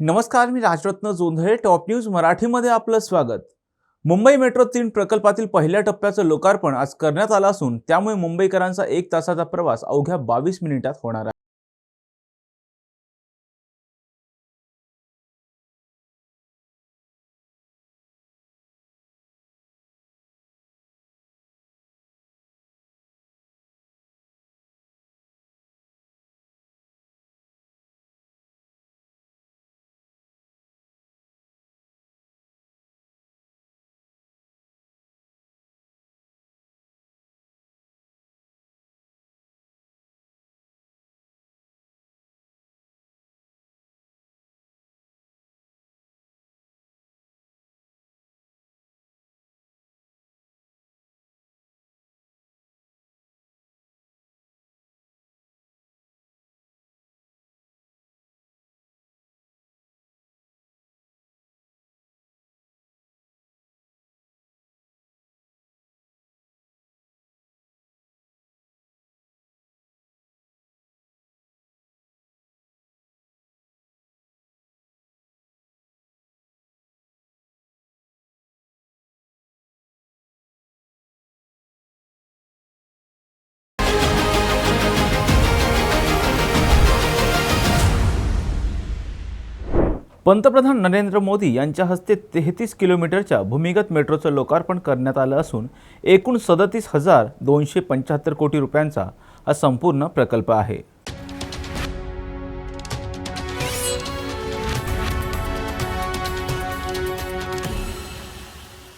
नमस्कार मी Rajratna Jondhale top news मराठीमध्ये आपलं स्वागत. मुंबई मेट्रो तीन प्रकल्पातील पहिल्या टप्प्याचं लोकार्पण आज करण्यात आलं असून त्यामुळे मुंबईकरांचा एक तासाचा प्रवास अवघ्या बावीस मिनिटात होणार आहे. पंतप्रधान नरेंद्र मोदी यांच्या हस्ते तेहतीस किलोमीटरच्या भूमिगत मेट्रोचं लोकार्पण करण्यात आलं असून एकूण सदतीस हजार दोनशे पंच्याहत्तर कोटी रुपयांचा हा संपूर्ण प्रकल्प आहे.